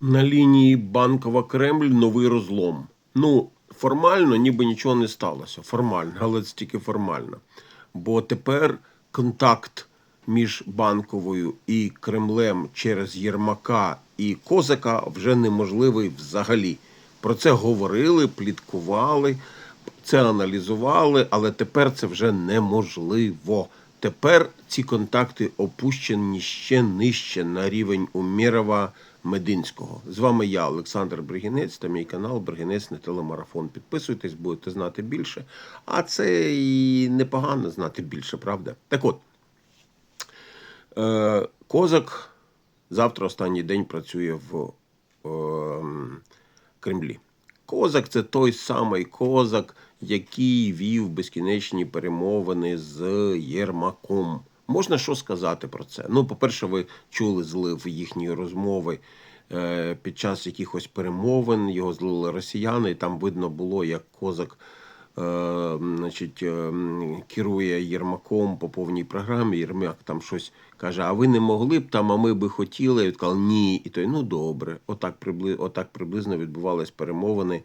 На лінії Банкова Кремль новий розлом. Ну, формально ніби нічого не сталося. Формально, але це тільки формально. Бо тепер контакт між банковою і Кремлем через Єрмака і Козака вже неможливий взагалі. Про це говорили, пліткували, це аналізували, але тепер це вже неможливо. Тепер ці контакти опущені ще нижче на рівень Умєрова Мединського. З вами я, Олександр Бригінець, та мій канал Бригінець не телемарафон. Підписуйтесь, будете знати більше. А це і непогано знати більше, правда? Так от, е, Козак завтра останній день працює в е, Кремлі. Козак це той самий козак, який вів безкінечні перемовини з Єрмаком. Можна що сказати про це? Ну, по-перше, ви чули злив їхньої розмови е, під час якихось перемовин. Його злили росіяни, і там видно було, як козак е, значить, е, керує Єрмаком по повній програмі. Єрмак там щось каже: А ви не могли б там, а ми би хотіли. І він ні. І той, ну добре, отак, прибли... отак приблизно відбувались перемовини.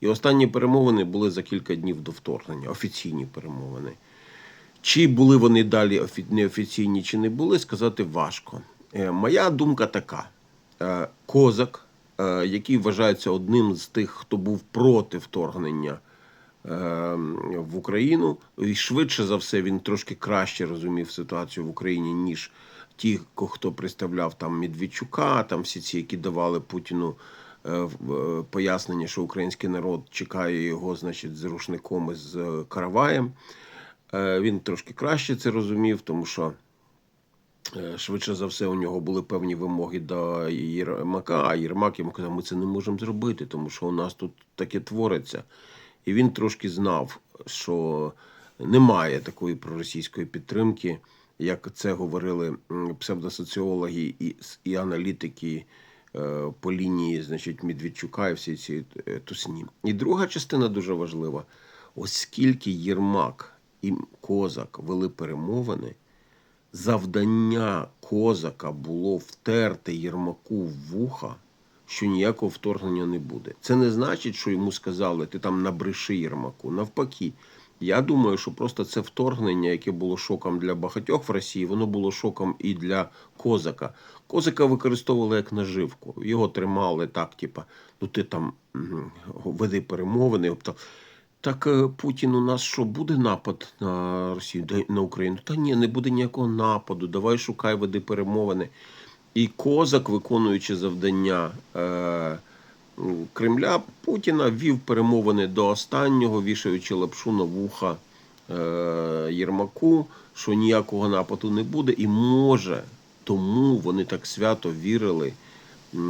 І останні перемовини були за кілька днів до вторгнення, офіційні перемовини. Чи були вони далі неофіційні, чи не були, сказати важко. Е, Моя думка така: Е, Козак, е, який вважається одним з тих, хто був проти вторгнення в Україну, і швидше за все він трошки краще розумів ситуацію в Україні, ніж ті, хто представляв там Медведчука, там всі ці, які давали Путіну пояснення, що український народ чекає його, значить, з рушником і з караваєм. Е, Він трошки краще це розумів, тому що е, швидше за все у нього були певні вимоги до Єрмака, а Єрмак йому казав, ми це не можемо зробити, тому що у нас тут таке твориться. І він трошки знав, що немає такої проросійської підтримки, як це говорили псевдосоціологи і, і аналітики е, по лінії значить, Медведчука і всі ці тусні. І друга частина дуже важлива. Оскільки Єрмак і Козак вели перемовини, завдання Козака було втерти Єрмаку в вуха, що ніякого вторгнення не буде. Це не значить, що йому сказали, ти там набреши Єрмаку. Навпаки, я думаю, що просто це вторгнення, яке було шоком для багатьох в Росії, воно було шоком і для Козака. Козака використовували як наживку. Його тримали так, типа, ну ти там веди перемовини. Тобто, так е, Путін у нас що, буде напад на Росію, на Україну? Та ні, не буде ніякого нападу. Давай шукай, веди перемовини. І Козак, виконуючи завдання е, Кремля, Путіна вів перемовини до останнього, вішаючи лапшу на вуха е, Єрмаку, що ніякого нападу не буде, і може тому вони так свято вірили е,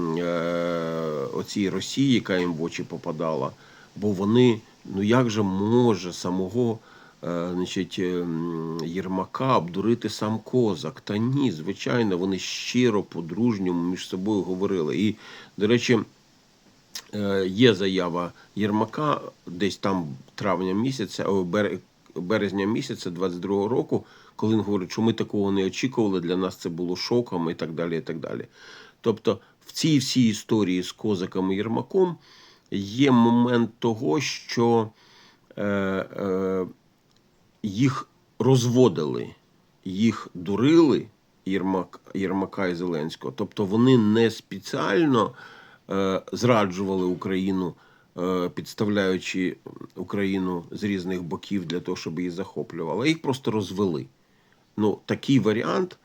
оцій Росії, яка їм в очі попадала. Бо вони, ну як же може самого е, значить, е, Єрмака обдурити сам козак? Та ні, звичайно, вони щиро по-дружньому між собою говорили. І, до речі, е, є заява Єрмака десь там травня місяця, березня місяця 22-го року, коли він говорить, що ми такого не очікували, для нас це було шоком і так далі. і так далі. Тобто в цій всій історії з козаком і Єрмаком є момент того, що е, е, їх розводили, їх дурили Єрмак, Єрмака і Зеленського. Тобто вони не спеціально е, зраджували Україну, е, підставляючи Україну з різних боків для того, щоб її захоплювали, їх просто розвели. Ну, такий варіант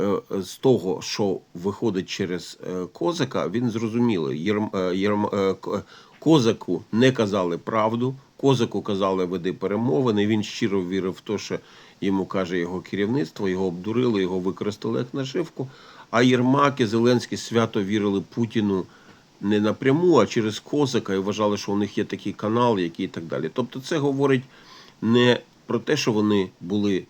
е, з того, що виходить через е, козака, він зрозумілий. Єрм, е, єрм, козаку не казали правду, козаку казали веди перемовини. Він щиро вірив в те, що йому каже його керівництво, його обдурили, його використали як наживку. А Єрмак і Зеленський свято вірили Путіну не напряму, а через козака і вважали, що у них є такий канал, який і так далі. Тобто, це говорить не про те, що вони були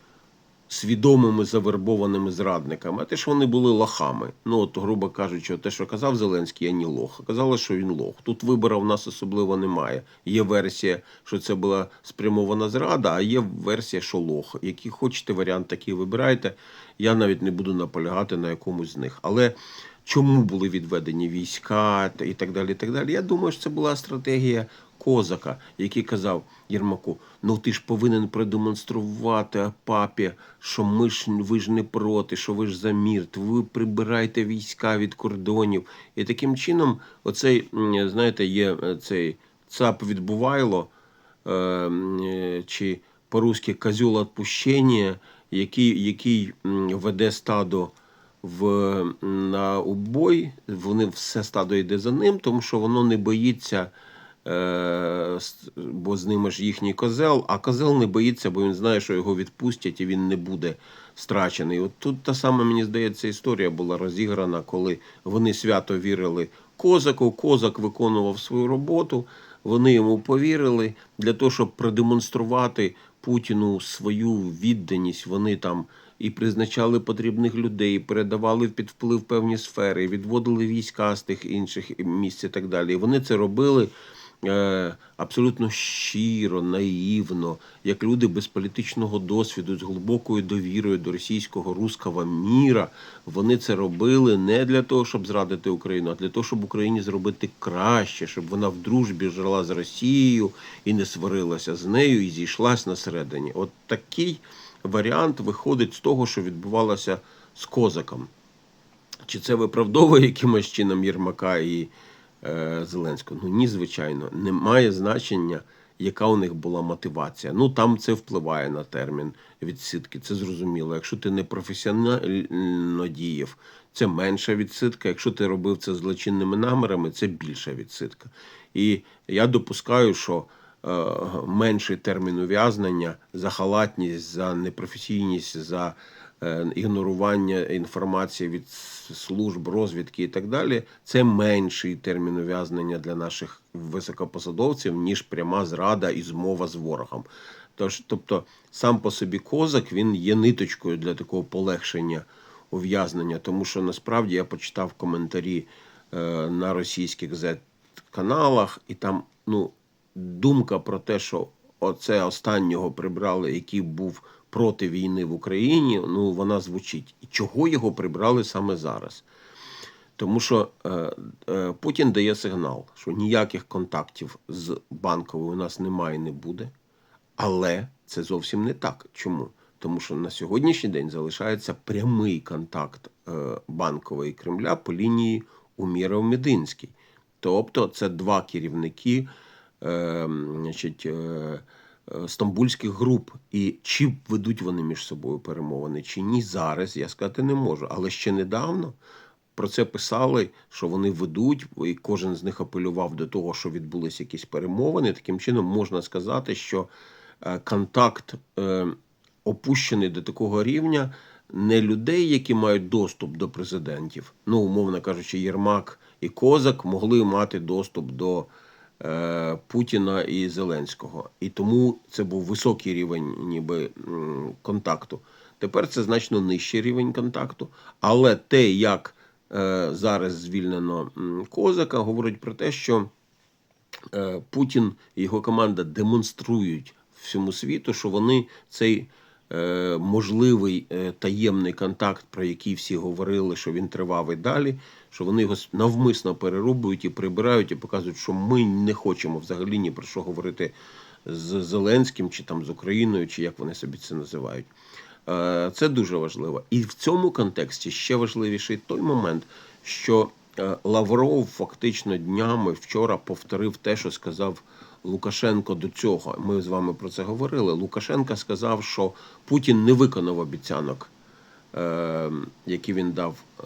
свідомими завербованими зрадниками, а те, що вони були лохами. Ну, от, грубо кажучи, те, що казав Зеленський, я не лох. Казали, що він лох. Тут вибору в нас особливо немає. Є версія, що це була спрямована зрада, а є версія, що лох. Який хочете варіант, такий вибирайте. Я навіть не буду наполягати на якомусь з них. Але чому були відведені війська і так далі. І так далі. Я думаю, що це була стратегія Козака, який казав Єрмаку: ну ти ж повинен продемонструвати папі, що ми ж ви ж не проти, що ви ж за мір, ви прибирайте війська від кордонів. І таким чином, оцей, знаєте, є е, цей ЦАП відбувайло, е, е, чи по-русски козюл отпущення, який, який веде стадо в, на убой, вони все стадо йде за ним, тому що воно не боїться, бо з ними ж їхній козел, а козел не боїться, бо він знає, що його відпустять і він не буде страчений. От тут та сама, мені здається, історія була розіграна, коли вони свято вірили козаку, козак виконував свою роботу, вони йому повірили для того, щоб продемонструвати Путіну свою відданість. Вони там і призначали потрібних людей, передавали під вплив певні сфери, відводили війська з тих інших місць і так далі. І вони це робили е, абсолютно щиро, наївно, як люди без політичного досвіду, з глибокою довірою до російського руского міра. Вони це робили не для того, щоб зрадити Україну, а для того, щоб Україні зробити краще, щоб вона в дружбі жила з Росією і не сварилася з нею, і зійшлась на середині. От такий варіант виходить з того, що відбувалося з козаком. Чи це виправдовує якимось чином Єрмака і е, Зеленського? Ну ні, звичайно, немає значення, яка у них була мотивація. Ну там це впливає на термін відсидки, це зрозуміло. Якщо ти не професіонально діяв, це менша відсидка. Якщо ти робив це злочинними намірами, це більша відсидка. І я допускаю, що е, менший термін ув'язнення за халатність, за непрофесійність, за е, ігнорування інформації від служб розвідки і так далі, це менший термін ув'язнення для наших високопосадовців, ніж пряма зрада і змова з ворогом. Тож, тобто, сам по собі козак він є ниточкою для такого полегшення ув'язнення, тому що насправді я почитав коментарі е, на російських Z-каналах, і там ну, думка про те, що оце останнього прибрали, який був проти війни в Україні, ну вона звучить. І чого його прибрали саме зараз? Тому що е, е, Путін дає сигнал, що ніяких контактів з банковою у нас немає і не буде. Але це зовсім не так. Чому? Тому що на сьогоднішній день залишається прямий контакт е, банкової Кремля по лінії Уміров Мединський. Тобто це два керівники е, значить, е, стамбульських груп. І чи ведуть вони між собою перемовини, чи ні, зараз я сказати не можу. Але ще недавно про це писали, що вони ведуть, і кожен з них апелював до того, що відбулися якісь перемовини. Таким чином можна сказати, що е, контакт е, опущений до такого рівня не людей, які мають доступ до президентів. Ну, умовно кажучи, Єрмак і Козак могли мати доступ до е, Путіна і Зеленського. І тому це був високий рівень ніби контакту. Тепер це значно нижчий рівень контакту. Але те, як е, зараз звільнено Козака, говорить про те, що е, Путін і його команда демонструють всьому світу, що вони цей е, можливий е, таємний контакт, про який всі говорили, що він тривав і далі, що вони його навмисно перерубують і прибирають, і показують, що ми не хочемо взагалі ні про що говорити з Зеленським, чи там з Україною, чи як вони собі це називають. Е, Це дуже важливо. І в цьому контексті ще важливіший той момент, що е, Лавров фактично днями вчора повторив те, що сказав Лукашенко до цього. Ми з вами про це говорили. Лукашенко сказав, що Путін не виконав обіцянок, е, які він дав е,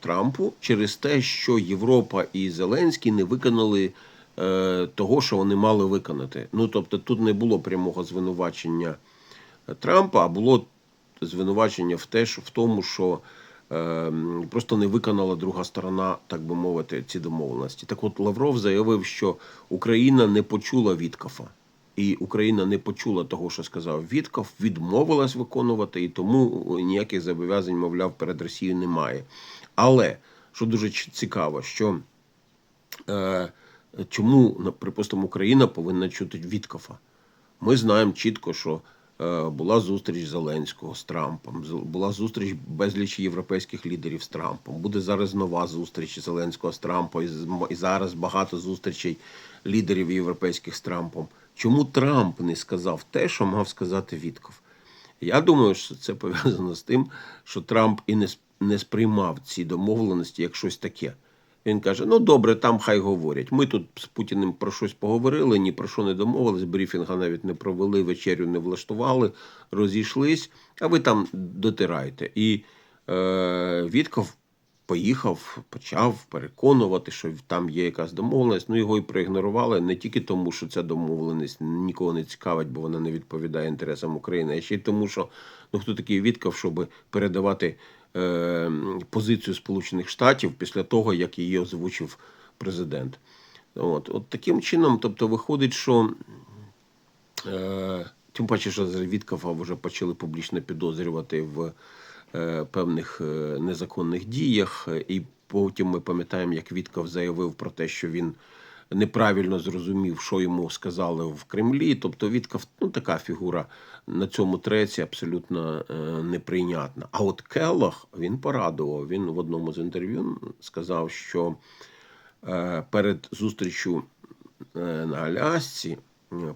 Трампу, через те, що Європа і Зеленський не виконали е, того, що вони мали виконати. Ну тобто, тут не було прямого звинувачення. Трампа, а було звинувачення в те, в тому, що просто не виконала друга сторона, так би мовити, ці домовленості. Так от Лавров заявив, що Україна не почула Віткафа. І Україна не почула того, що сказав Вітков, відмовилась виконувати, і тому ніяких зобов'язань, мовляв, перед Росією немає. Але що дуже цікаво, що е, чому, припустимо, Україна повинна чути Віткофа? Ми знаємо чітко, що була зустріч Зеленського з Трампом, була зустріч безліч європейських лідерів з Трампом. Буде зараз нова зустріч Зеленського з Трампом, і зараз багато зустрічей лідерів європейських з Трампом. Чому Трамп не сказав те, що мав сказати Вітков? Я думаю, що це пов'язано з тим, що Трамп і не сприймав ці домовленості як щось таке. Він каже: ну добре, там хай говорять. Ми тут з Путіним про щось поговорили, ні про що не домовились, брифінга навіть не провели, вечерю не влаштували, розійшлись, а ви там дотирайте. І е, Вітков поїхав, почав переконувати, що там є якась домовленість. Ну його і проігнорували не тільки тому, що ця домовленість нікого не цікавить, бо вона не відповідає інтересам України, а ще й тому, що ну хто такий Вітков, щоб передавати позицію Сполучених Штатів після того, як її озвучив президент. От, от таким чином, тобто, виходить, що Е, Тим паче, що за Віткова вже почали публічно підозрювати в е, певних е, незаконних діях. І потім ми пам'ятаємо, як Вітков заявив про те, що він неправильно зрозумів, що йому сказали в Кремлі. Тобто Вітков ну, така фігура на цьому треці абсолютно е, неприйнятна. А от Келлох він порадував. Він в одному з інтерв'ю сказав, що е, перед зустрічю е, на Алясці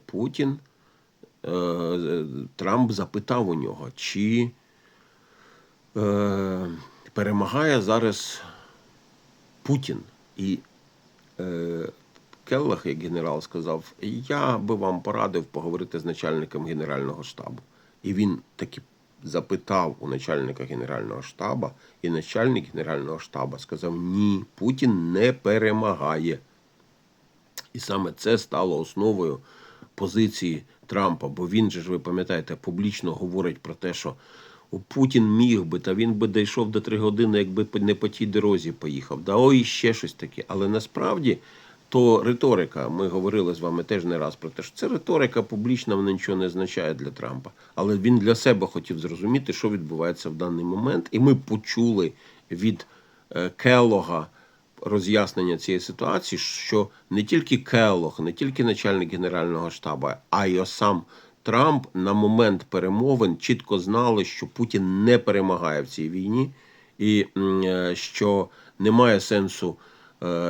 Путін. Трамп запитав у нього, чи перемагає зараз Путін. І Келлах, як генерал, сказав: Я би вам порадив поговорити з начальником Генерального штабу. І він таки запитав у начальника Генерального штабу, і начальник Генерального штабу сказав: Ні, Путін не перемагає. І саме це стало основою позиції Трампа, бо він же ж, ви пам'ятаєте, публічно говорить про те, що Путін міг би, та він би дійшов до три години, якби не по тій дорозі поїхав. Да ой, ще щось таке. Але насправді то риторика, ми говорили з вами теж не раз про те, що це риторика публічна, вона нічого не означає для Трампа. Але він для себе хотів зрозуміти, що відбувається в даний момент. І ми почули від е, Келлога роз'яснення цієї ситуації, що не тільки Келлог, не тільки начальник Генерального штабу, а й сам Трамп на момент перемовин чітко знали, що Путін не перемагає в цій війні, і е, що немає сенсу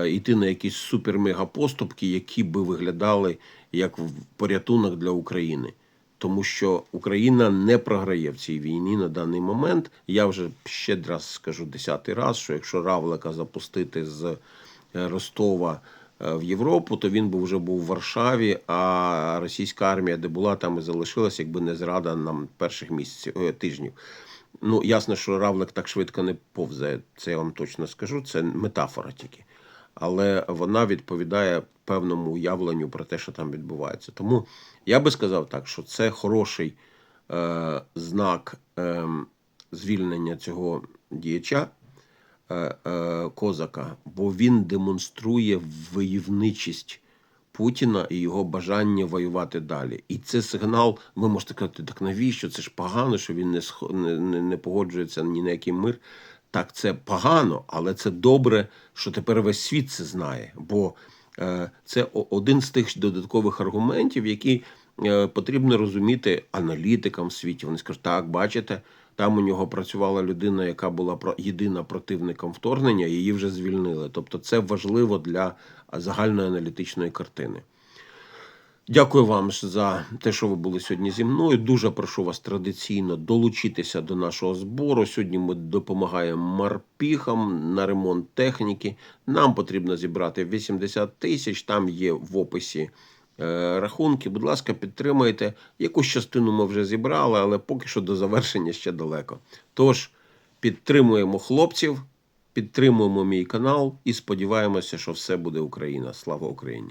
йти на якісь супер-мега-поступки, які би виглядали як в- порятунок для України. Тому що Україна не програє в цій війні на даний момент. Я вже ще раз скажу десятий раз, що якщо Равлика запустити з е, Ростова е, в Європу, то він би вже був в Варшаві, а російська армія, де була, там і залишилась, якби не зрада нам перших місяців е, тижнів. Ну, ясно, що Равлик так швидко не повзає, це я вам точно скажу. Це метафора тільки. Але вона відповідає певному уявленню про те, що там відбувається. Тому я би сказав так, що це хороший е, знак е, звільнення цього діяча е, е, козака, бо він демонструє войовничість Путіна і його бажання воювати далі. І це сигнал. Ви можете казати, так навіщо? Це ж погано, що він не, не, не погоджується ні на який мир. Так, це погано, але це добре, що тепер весь світ це знає. Бо е, це один з тих додаткових аргументів, які е, потрібно розуміти аналітикам в світі. Вони скажуть, так, бачите, там у нього працювала людина, яка була про- єдина противником вторгнення, її вже звільнили. Тобто, це важливо для загальної аналітичної картини. Дякую вам за те, що ви були сьогодні зі мною. Дуже прошу вас традиційно долучитися до нашого збору. Сьогодні ми допомагаємо марпіхам на ремонт техніки. Нам потрібно зібрати 80 тисяч. Там є в описі е, рахунки. Будь ласка, підтримайте. Якусь частину ми вже зібрали, але поки що до завершення ще далеко. Тож підтримуємо хлопців, підтримуємо мій канал і сподіваємося, що все буде Україна. Слава Україні!